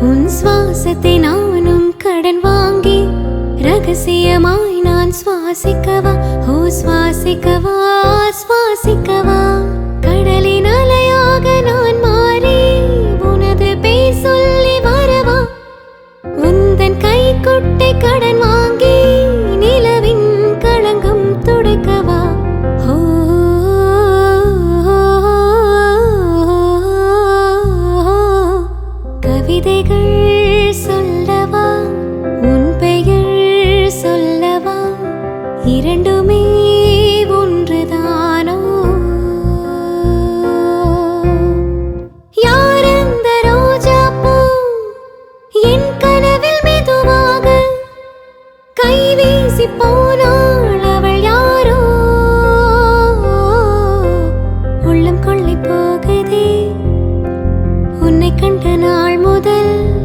உன் சுவாசத்தை நானும் கடன் வாங்கி ரகசியமாய் நான் சுவாசிக்கவா? ஓ சுவாசிக்கவா? சுவாசிக்கவா? கடலே கவிதைகள் சொல்லவா? உன் பெயர் சொல்லவா? இரண்டுமே ஒன்றுதானோ? யார் அந்த ரோஜா பூ என் கனவில் மெதுவாக கைவீசி போனோ? கண்ட நாள் முதல்